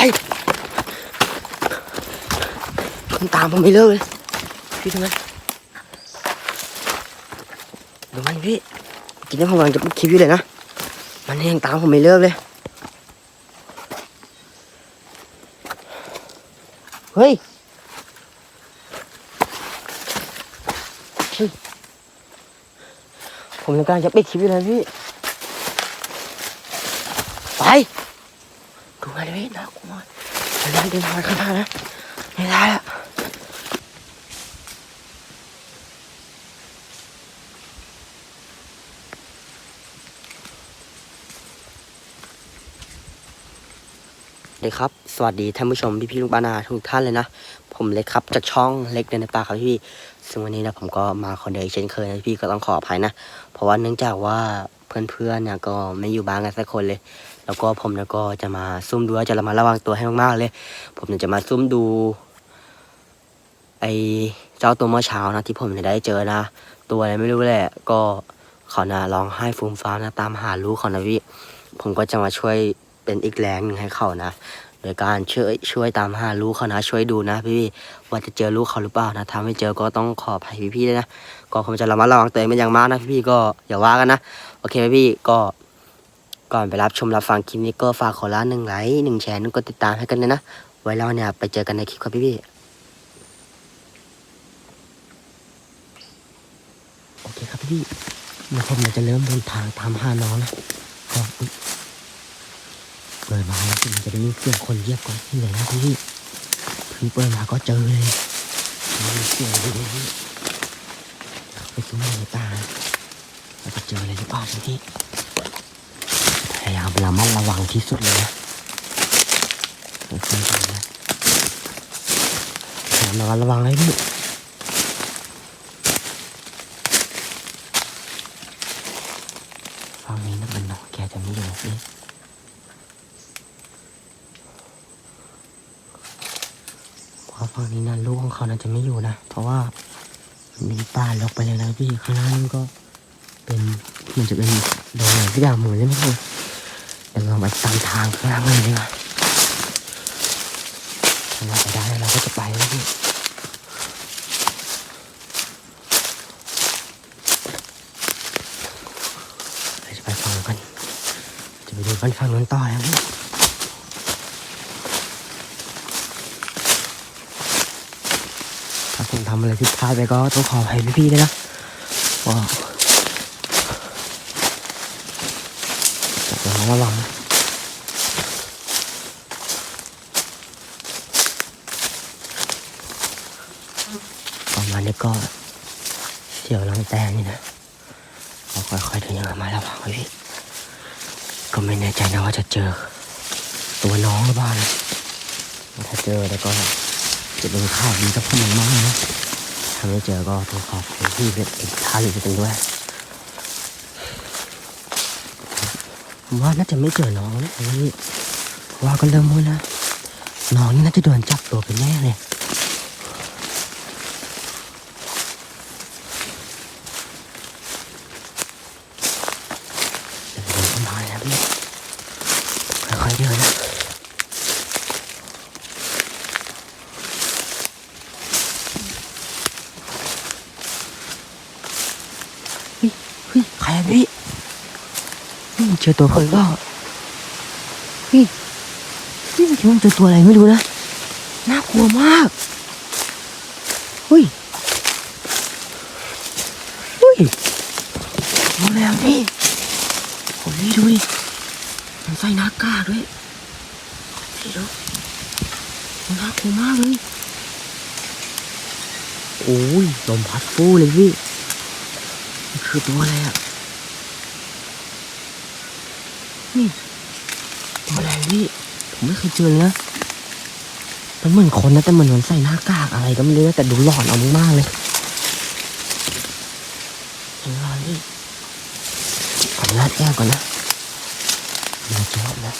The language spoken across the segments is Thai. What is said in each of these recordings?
มันตามผมไม่เลิกเลยพี่ทำไมดูมันพี่กินน้ำผมกำลังจะปิดคลิปอยู่เลยนะมันยังตามผมไม่เลิกเลยเฮ้ยผมกำลังจะปิดคลิปอยู่เลยพี่ไป ดูมันเลยพี่น่ากลัวมากมันนั่งเดินมาข้างหน้านะไม่ได้ละสวัสดีครับ สวัสดีท่านผู้ชมพี่พี่ๆลุงปานาทุกท่านเลยนะ ผมเล็กครับจากช่องเล็กเดินในป่าครับพี่ซึ่งวันนี้นะผมก็มาคนเดียวเช่นเคยนะพี่ก็ต้องขออภัยนะ เพราะว่าเนื่องจากว่าเพื่อนๆเนี่ยก็ไม่อยู่บ้านกันสักคนเลย แล้วก็ผมเนี่ยก็จะมาซุ่มดูว่าจะระมัดระวังตัวให้มากๆเลย ผมเนี่ยจะมาซุ่มดู ไอเจ้าตัวเมื่อเช้านะที่ผมเนี่ยได้เจอนะ ตัวอะไรไม่รู้แหละ ก็เขานะร้องไห้ฟูมฟ้านะตามหาลูกเขานะพี่ผมก็จะมาช่วยเป็นอีกแรงหนึ่งให้เขานะโดยการช่วยช่วยตามหาลูกเขานะช่วยดูนะพี่ว่าจะเจอลูกเขาหรือเปล่านะถ้าไม่เจอก็ต้องขออภัยพี่ๆด้วยนะก็ผมจะระมัดระวังตัวเองเป็นอย่างมากนะพี่ๆก็อย่าว่ากันนะโอเคไหมพี่ก็ ก่อนไปรับชมรับฟังคลิปนี้ก็ฝากขอละหนึ่งไลค์หนึ่งแชร์นึงกดติดตามให้กันเลยนะ ไว้เราเนี่ยไปเจอกันในคลิปครับพี่ๆโอเคครับพี่เดี๋ยวผมเนี่ยจะเริ่มเดินทางตามหาน้องนะก็อุ๊ยเปิดมาแล้วผมจะได้ยินเสียงคนเรียกก่อนที่ไหนนะพี่พี่เปิดมาก็เจอเลยมีเสียงเลยพี่เข้าไปซุ้มในตาแล้วก็เจอเลยหรือเปล่าพี่พ ยายามระมัดระวังที่สุดเลยนะค่อยๆนะระมัดระวังเลยพี่ฟังนี้นะมันนอนแกจะไม่อยู่พี่พราะฝั่งนี้นะลูกของเขาน่าจะไม่อยู่นะ เพราะว่ามันมีป่าลกไปเลยนะพี่ข้างหน้านั่นก็เป็นมันจะเป็นดงอะไรที่อย่างหมือนใช่ไหมพี่ เดี๋ยวเราไปตามทางข้างล่างเลยดีกว่าถ้าเราไปได้เราก็จะไปแล้วพี่เราจะไปฟังกัน จะไปดูกันฟังนั้นต่อแล้วพี่ถ้าผมทำอะไรผิดพลาดไปก็ต้องขออภัยพี่ๆด้วยนะว่าจะระมัดระวังนะประมาณนี้ ก็เสียวลังแตนนี่นะเราค่อยๆเดินอย่างระมัดระวังไว้พี่ก็ไม่แน่ใจนะว่าจะเจอ ตัวน้องหรือเปล่านะถ้าเจอแล้วก็จะเป็นข่าวดีกับพวกมันมากนะถ้าไม่เจอก็ต้องขอบคุณพี่เป็นอีกท่านหนึ่งด้วยผมว่าน่าจะไม่เจอน้องนะอันนี้เพราะว่าก็เริ่มมืดนะน้องนี่น่าจะโดนจับตัวไปแน่เลยเดี๋ยวเดินเข้ามาเลยนะพี่ค่อยๆเดินนะ เฮ้ย เฮ้ยใครอะพี่เฮ้ยเจอตัวคนก็เฮ้ยเฮ้ยคิดว่ามันเจอตัวอะไรไม่รู้นะน่ากลัวมากเฮ้ยเฮ้ยดูแล้วพี่โอ้ยดูดิมันใส่หน้ากากด้วยพี่ดูมันน่ากลัวมากเลยโอ้ยลมพัดฟูเลยพี่ คือตัวอะไรอะ นี่ตัวอะไรพี่ผมไม่เคยเจอเลยนะมันเหมือนคนนะแต่เหมือนใส่หน้ากากอะไรก็ไม่รู้นะแต่ดูหลอนเอามากๆเลยเห็นไหมพี่ขออนุญาตแอบก่อนนะอย่าเจ็บนะ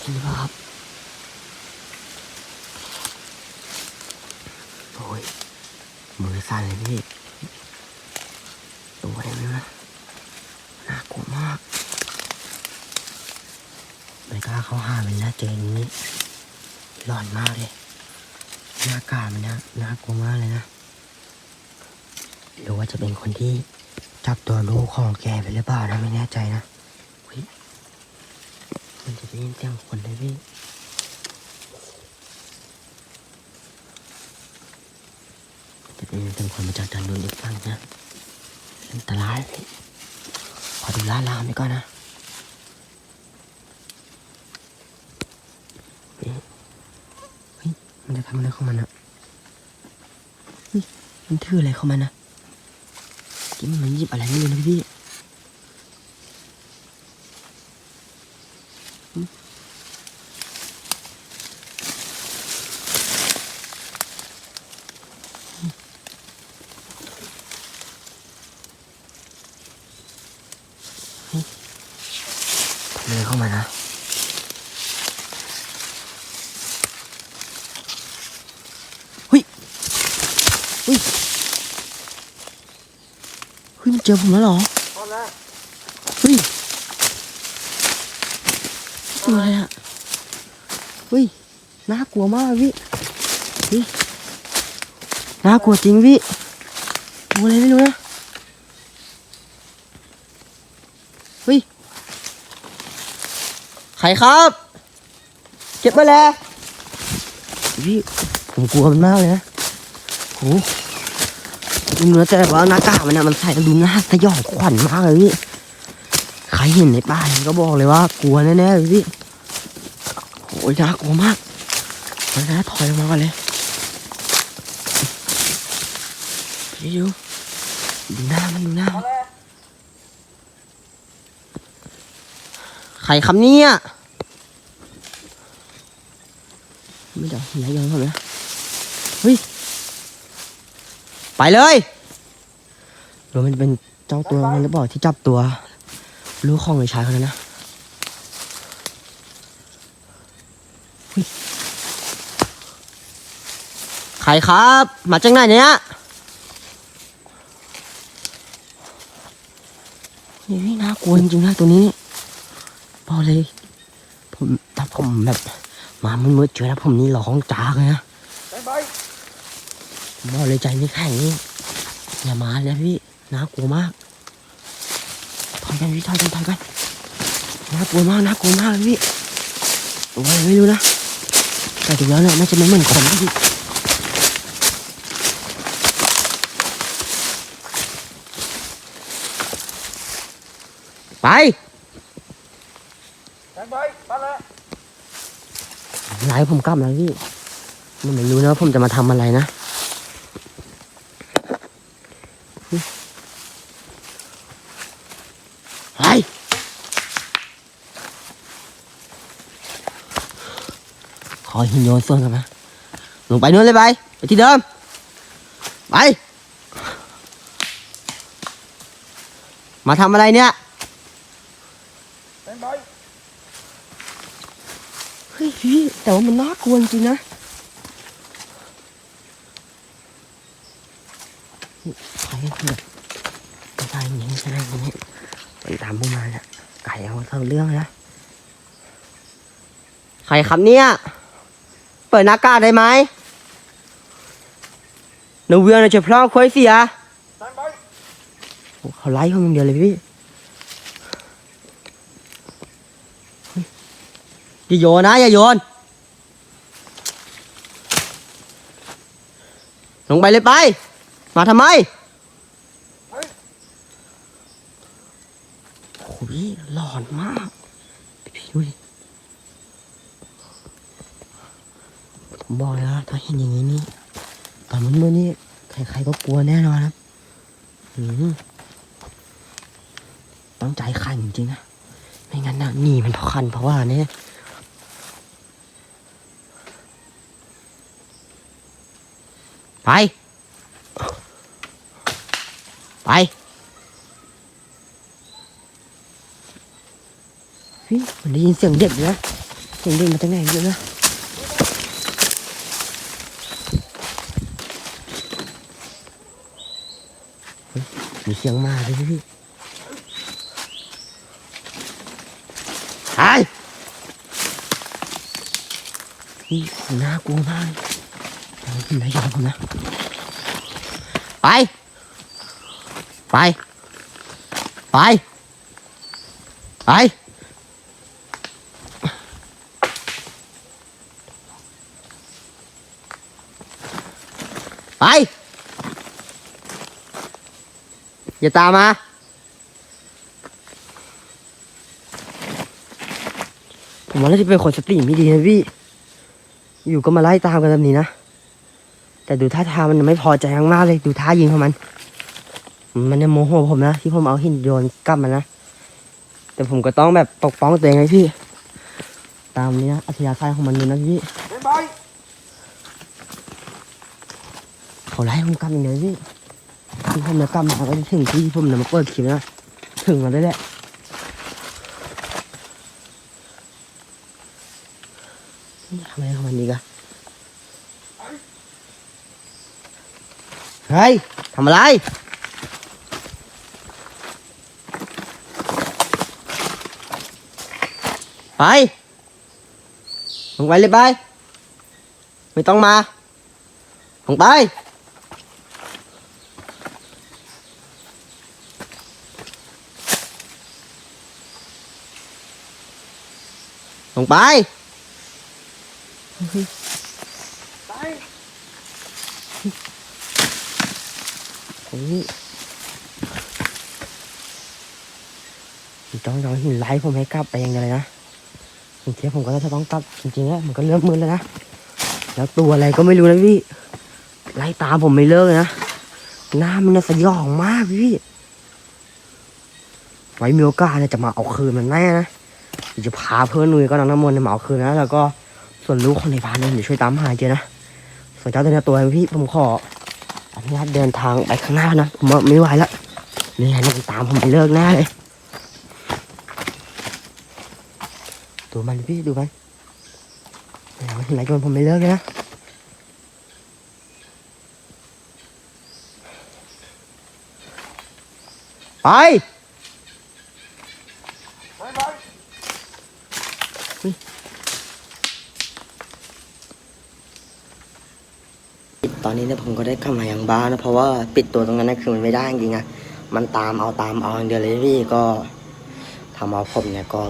เห็นไหมครับโอ้ยมือสั่นเลยพี่ ตัวอะไรไม่รู้นะน่ากลัวมาก ไม่กล้า เขาหามันนะเจออย่างนี้หลอนมากเลยหน้ากามันนะน่ากลัวมากเลยนะหรือว่าจะเป็นคนที่จับตัวลูกของแกไปหรือเปล่านะไม่แน่ใจนะมันจะได้ยินเสียงคนเลยพี่จะได้ยินเสียงคนมาจากด้านนู้นอีกฝั่งนะอันตรายพี่ขอดูลาดลามไปก่อนนะ มันจะทำอะไรของมันอะเฮ้ยมันถืออะไรของมันนะกินมันหยิบอะไรไม่รู้นะพี่ทำอะไรของมันนะ เฮ้ย เฮ้ย เฮ้ย มันเจ อผมแล้วเหรอเฮ้ยตัวอะไรอะเฮ้ยน่ากลัวมากพี่เฮ้ยน่ากลัวจริงพี่ตัวอะไรไม่รู้นะเฮ้ยใครครับเก็บมาแล้วพี่ผมกลัวมันมากเลยนะโห ดูเนื้อแต่ว่าหน้ากากมันเนะมันใส่แล้วดูน่าสยองขวัญมากเลยพี่ใครเห็นในป่าก็บอกเลยว่ากลัวแน่ๆเลยพี่โอ้ยน่ากลัวมากมันนะถอยออกมาก่อนเลยพี่ดูดูหน้ามันดูหน้าใครคำนี้อะไม่เดี๋ยวไหนยังเขานะเฮ้ย ไปเลยหรือมันเป็นเจ้าตัวมันหรือเปล่าที่จับตัวลูกของไอ้ชายคนนั้นนะใครครับ มาจากไหนเนี่ยนี่น่ากลัวจริงๆนะตัวนี้บอกเลย ผมถ้าผมแบบมามืดๆเจอแล้วผมนี่ร้องจ้าเลยนะ บอกเลยใจไม่แข็งนี่อย่ามาเลยพี่น่ากลัวมากถอยกันพี่ถอยกันถอยกันน่ากลัวมากน่ากลัวมากเลยพี่ตัวอะไรไม่รู้นะแต่ถึงแล้วเนี่ยน่าจะไม่เหมือนคนนะพี่ไปไล่ผมกลับแล้วพี่ มันไม่รู้นะว่าผมจะมาทำอะไรนะ ไปขอหินโยนส่วนกันนะลงไปนู้นเลยไป ไปที่เดิม ไป มาทำอะไรเนี่ยเฮ้ยพี่แต่ว่ามันน่ากลัวจริงๆนะใครกันเนี่ยไม่ใช่อย่างนี้ไม่ใช่อย่างนี้ ไปตามพวกมาเนี่ยไก่เอาเท่าเรื่องนะใครครับเนี่ย เปิดหน้ากากได้ไหมหนูเวียนจะพร้อมคุยเสียโอ้เขาไล่เขาอย่างเดียวเลยพี่ยอย่าโยนนะอย่าโยน ลงไปเลยไป มาทำไม โอ้ ยหลอนมากพี่ดูดิผมบอกเลยนะถ้าเห็นอย่างนี้นี่ตอนมืดๆนี่ใครๆก็กลัวแน่นอนครับอืมต้องใจขันจริงๆนะไม่งั้นนะหนีมันพคันเพราะว่าเนี่ยไป ไป ฮ้ยมันได้ยินเสียงเด็กอยู่นะเสียงเด็กมาจากไหนเยอะนะเฮ้ยมีเสียงหมาด้วยพี่ไอ้นี่น่ากลัวมากเดี๋ยวผมนายยอมผมนะ ไป ไป ไป ไป ไป อย่าตามมา ผมว่าน่าจะเป็นคนสติไม่ดีนะพี่ อยู่ก็มาไล่ตามกันแบบนี้นะ แต่ดูท่าทางมันไม่พอใจมากเลย ดูท่ายิงของมัน มันเนี่ยโมโหผมนะ ที่ผมเอาหินโยนกลับมันนะ แต่ผมก็ต้องแบบปกป้องตัวเองไงพี่ ตามนี้นะอัธยาศัยของมันเลยนะพี่ บ๊ายบาย เขาไล่ผมกลับอย่างเดียวพี่ที่ผมจะกลับมาก็จะถึงที่ผมจะมาเปิดคลิปนะถึงมาได้แหละทำอะไรของมันดีกะเฮ้ยทำอะไรไปลงไปเลยไป ไม่ต้องมาลงไป งไป ไปโอ้ยต้องต้องหินไล่ผมให้กลับไปย่างเดียวเลยนะจริงๆผมก็จะต้องกลับจริงๆแล้วมันก็เริ่มมืดแล้วนะ แล้วตัวอะไรก็ไม่รู้นะพี่ ไล่ตามผมไม่เลิกนะ หน้ามันสยองมากพี่ ไว้มีโอกาสจะมาเอาคืนมันแน่นะ เดี๋ยวจะพาเพื่อนนุ้ยก็น้องน้ำมนต์เนี่ยมาคืนนะแล้วก็ส่วนลูกคนในบ้านเนี่ยเดี๋ยวช่วยตามหาเจอนะส่วนเจ้าตัวนี้ตัวพี่ผมขออนุญาตเดินทางไปข้างหน้านะผมว่าไม่ไหวแล้วนี่ไงนี่ตามผมไปเลิกแน่เลยดูมันพี่ดูมันแล้วมันไหนจนผมไม่เลิกเลยนะไป บ๊ายบาย ตอ นี้เนี่ยผมก็ได้กลับมาอยังบ้านนะเพราะว่าปิดตัวตรงนั้นนะคือมันไม่ได้จริงๆอะมันตามเอาตามเอาอย่างเดียวเลยพี่ก็ทำเอาผมเนี่ยก็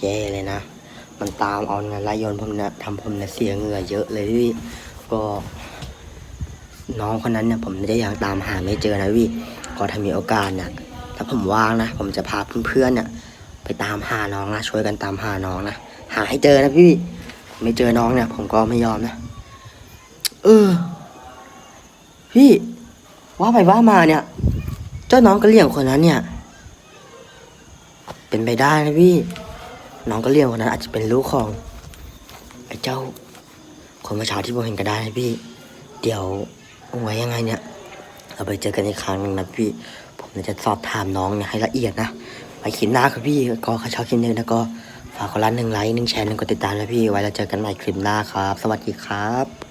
แย่เลยนะ มันตามเอาเนี่ยไล่ยนผมเนี่ยทำผมเนี่ยเสียเหงื่อเยอะเลยพี่ก็น้องคนนั้นเนี่ยผมไม่ได้อยากตามหาไม่เจอนะพี่ก็ถ้ามีโอกาสเนี่ยถ้าผมว่างนะผมจะพาเพื่อนๆเนี่ยไปตามหาน้องนะช่วยกันตามหาน้องนะหาให้เจอนะพี่ไม่เจอน้องเนี่ย ผมก็ไม่ยอมนะเออ พี่ว่าไปว่ามาเนี่ย เจ้าน้องกระเหลี่ยงคนนั้นเนี่ย เป็นไปได้นะพี่ น้องกระเหลี่ยงคนนั้น อาจจะเป็นลูกของไอ้เจ้า คนเมื่อเช้าที่ผมเห็นก็ได้นะพี่ เดี๋ยวเอาไว้ยังไงเนี่ย เราไปเจอกันอีกครั้งหนึ่งนะพี่ ผมจะสอบถามน้องเนี่ยให้ละเอียดนะไปคลิปหน้าครับพี่ ก็ใครชอบคลิปนี้นะก็ฝากกดไลค์หนึ่งไลค์หนึ่งแชร์หนึ่งกดติดตามนะพี่ ไว้เราเจอกันใหม่คลิปหน้าครับ สวัสดีครับ